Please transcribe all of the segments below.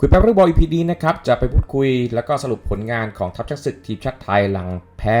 คุยแป๊บเรื่องบอลอีพีนี้นะครับ จะไปพูดคุยแล้วก็สรุปผลงานของทัพช้างศึกทีมชาติไทยหลังแพ้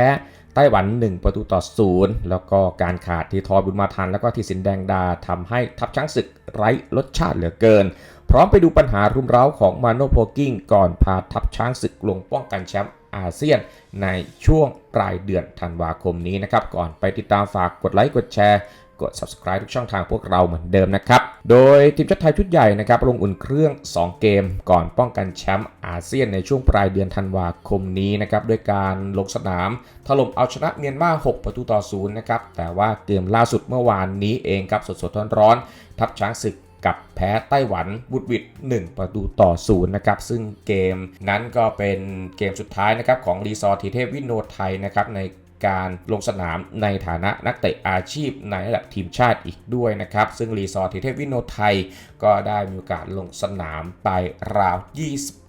ไต้หวัน 1 ประตูต่อศูนย์แล้วก็การขาดทีทอบุญมาทัน แล้วก็ทีสินแดงดาทำให้ทัพช้างศึกไร้รสชาติเหลือเกิน พร้อมไปดูปัญหารุมเร้าของมาโนโพกิ้งก่อนพาทัพช้างศึกลงป้องกันแชมป์อาเซียนในช่วงปลายเดือนธันวาคมนี้นะครับ ก่อนไปติดตามฝากกดไลค์กดแชร์ กด subscribe ทุกช่องทางพวกเราเหมือนเดิมนะครับ โดยทีมชาติไทยชุดใหญ่นะครับลงอุ่นเครื่อง 2 เกม ก่อนป้องกันแชมป์อาเซียนในช่วงปลายเดือนธันวาคมนี้นะครับด้วยการลงสนามถล่มเอาชนะเมียนมา 6 ประตูต่อศูนย์นะครับแต่ว่าเกมล่าสุดเมื่อวานนี้เองครับสดๆร้อนๆทัพช้างศึกกับแพ้ไต้หวันบุดวิด1 ประตูต่อศูนย์นะครับ ซึ่งเกมนั้นก็เป็นเกมสุดท้ายนะครับของรีซอร์ทีเทพวินโนไทยนะครับใน การลงสนามในฐานะนักเตะอาชีพในระดับทีมชาติอีกด้วยนะครับ ซึ่งรีซอร์ทเทพวินโนไทยก็ได้มีโอกาสลงสนามไปราว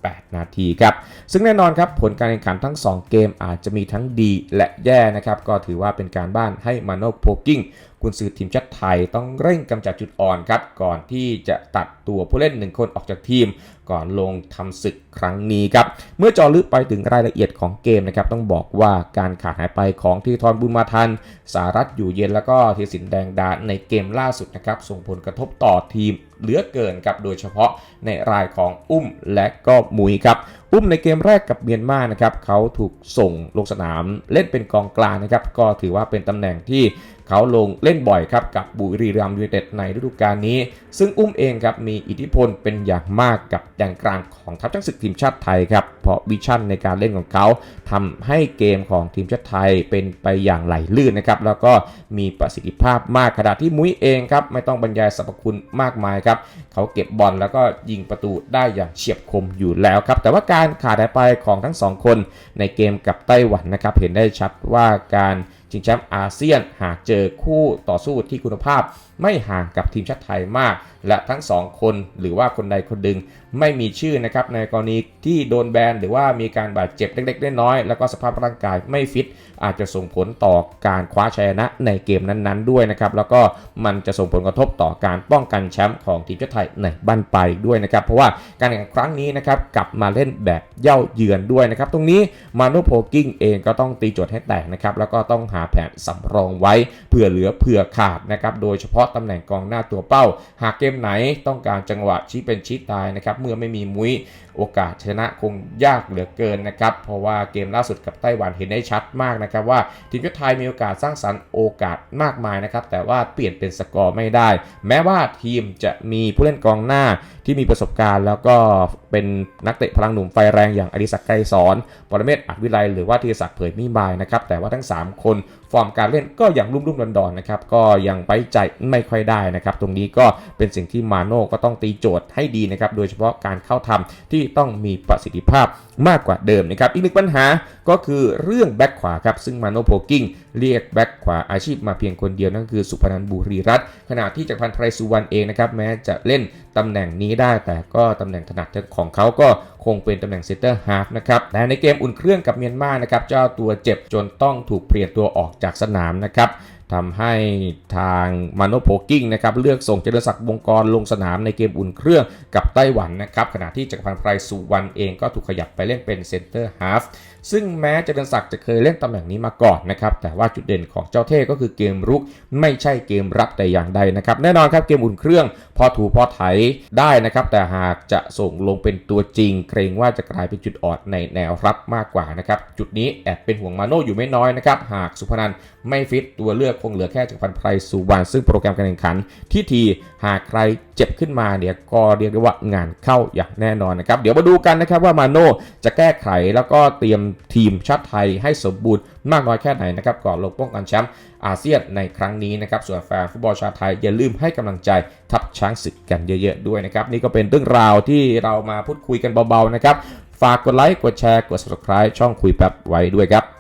28นาทีครับ ซึ่งแน่นอนครับผลการแข่งขันทั้ง 2 เกมอาจจะมีทั้งดีและแย่นะครับ ก็ถือว่าเป็นการบ้านให้มาโนโพกิ้งกุนซือทีมชาติไทยต้องเร่งกำจัดจุดอ่อนครับ ก่อนที่จะตัดตัวผู้เล่นหนึ่งคนออกจากทีม ก่อนลงทำศึกครั้งนี้ครับ เมื่อจอลึกไปถึงรายละเอียดของเกมนะครับ ต้องบอกว่าการขาดหายไปของทีทรบุญมาทัน สารัตอยู่เย็นแล้วก็ทีสินแดงดาในเกมล่าสุดนะครับ ส่งผลกระทบต่อทีม เหลือเกินครับโดยเฉพาะในรายของอุ้มและก็มุยครับ อุ้มในเกมแรกกับเมียนมานะครับเขาถูกส่งลงสนามเล่นเป็นกองกลางนะครับก็ถือว่าเป็นตำแหน่งที่ เขาลงเล่นบ่อยครับกับบุรีรัมย์ยูไนเต็ดในฤดูกาลนี้ ซึ่งอุ้มเองครับมีอิทธิพลเป็นอย่างมากกับแดนกลางของทัพช้างศึกทีมชาติไทยครับเพราะวิชั่นในการเล่นของเขาทำให้เกมของทีมชาติไทยเป็นไปอย่างไหลลื่นนะครับแล้วก็มีประสิทธิภาพมากขณะที่มุ้ยเองครับไม่ต้องบรรยายสรรพคุณมากมายครับเขาเก็บบอลแล้วก็ยิงประตูได้อย่างเฉียบคมอยู่แล้วครับแต่ว่าการขาดหายไปของทั้งสองคนในเกมกับไต้หวันนะครับเห็นได้ชัดว่าการ ชิงแชมป์อาเซียน หากเจอคู่ต่อสู้ที่คุณภาพ ไม่ห่างกับทีมชาติไทยมาก และทั้งสองคนหรือว่าคนใดคนหนึ่งไม่มีชื่อนะครับในกรณีที่โดนแบนหรือว่ามีการบาดเจ็บเล็กๆน้อยๆแล้วก็สภาพร่างกายไม่ฟิต อาจจะส่งผลต่อการคว้าชัยชนะในเกมนั้นๆด้วยนะครับแล้วก็มันจะส่งผลกระทบต่อการป้องกันแชมป์ของทีมชาติไทยในบ้านปลายด้วยนะครับเพราะว่าการแข่งครั้งนี้นะครับกลับมาเล่นแบบเย่าเยือนด้วยนะครับตรงนี้มาโนโพกิ้งเองก็ต้องตีโจทย์ให้แตกนะครับแล้วก็ต้องหาแผนสำรองไว้เผื่อเหลือเผื่อขาดนะครับโดยเฉพาะตำแหน่งกองหน้าตัวเป้า หากเกมไหนต้องการจังหวะชี้เป็นชี้ตายนะครับเมื่อไม่มีมุ้ยโอกาสชนะคงยากเหลือเกินนะครับเพราะว่าเกมล่าสุดกับไต้หวันเห็นได้ชัดมากนะครับว่าทีมชาติไทยมีโอกาสสร้างสรรค์โอกาสมากมายนะครับแต่ว่าเปลี่ยนเป็นสกอร์ไม่ได้ แม้ว่าทีมจะมีผู้เล่นกองหน้าที่มีประสบการณ์ แล้วก็เป็นนักเตะพลังหนุ่มไฟแรงอย่างอดิศักดิ์ไกรสอนปรเมศอัดวิไลหรือว่าธีรศักดิ์เผยมิบายนะครับแต่ว่าทั้ง 3 คนฟอร์มการเล่นก็ยังรุ่มรุ่มดอนดอนนะครับก็ยังไว้ใจไม่ค่อยได้นะครับ ตรงนี้ก็เป็นสิ่งที่มาโน่ก็ต้องตีโจทย์ให้ดีนะครับ โดยเฉพาะการเข้าทำที่ต้องมีประสิทธิภาพมากกว่าเดิมนะครับ อีกหนึ่งปัญหาก็คือเรื่องแบ็คขวาครับ ซึ่งมาโน่โพกิ้งเรียกแบ็คขวาอาชีพมาเพียงคนเดียวนั่นคือสุพนันบุรีรัตน์ขณะที่จักรพันธ์ไพรสุวรรณเองนะครับแม้จะเล่นตำแหน่งนี้ได้แต่ก็ตำแหน่งถนัดของเขาก็คงเป็นตำแหน่งเซนเตอร์ฮาฟนะครับแต่ในเกมอุ่นเครื่องกับเมียนมานะครับเจ้าตัวเจ็บจนต้องถูกเปลี่ยนตัวออกจากสนามนะครับ ทำให้ทางมาโนโพกิ้งนะครับเลือกส่งเจริญศักดิ์วงกรลงสนามในเกมอุ่นเครื่องกับไต้หวันนะครับขณะที่จักรพันธ์ไพรสุวรรณเองก็ถูกขยับไปเล่นเป็นเซนเตอร์ฮาฟซึ่งแม้เจริญศักดิ์จะเคยเล่นตำแหน่งนี้มาก่อนนะครับแต่ว่าจุดเด่นของเจ้าเท่ก็คือเกมรุกไม่ใช่เกมรับแต่อย่างใดนะครับแน่นอนครับเกมอุ่นเครื่อง พอถูพอไถได้นะครับแต่หากจะส่งลงเป็นตัวจริง เกรงว่าจะกลายเป็นจุดอ่อนในแนวรับมากกว่านะครับจุดนี้แอบเป็นห่วงมาโน่อยู่ไม่น้อยนะครับหากสุพนันไม่ฟิตตัวเลือกคงเหลือแค่จักรพันธ์ไพรสุวรรณซึ่งโปรแกรมการแข่งขันที่ทีหากใครเจ็บขึ้นมาเนี่ยก็เรียกได้ว่างานเข้าอย่างแน่นอนนะครับ เดี๋ยวมาดูกันนะครับว่ามาโน่จะแก้ไขแล้วก็เตรียมทีมชาติไทยให้สมบูรณ์มากน้อยแค่ไหนนะครับก่อนลงป้องกันแชมป์อาเซียนในครั้งนี้นะครับส่วนแฟนฟุตบอลชาวไทยอย่าลืมให้กำลังใจทัพช้างศึกกันเยอะ ๆ ด้วยนะครับ นี่ก็เป็นเรื่องราวที่เรามาพูดคุยกันเบาๆนะครับฝากกดไลค์กดแชร์กด subscribe ช่องคุยแป๊บไว้ด้วยครับ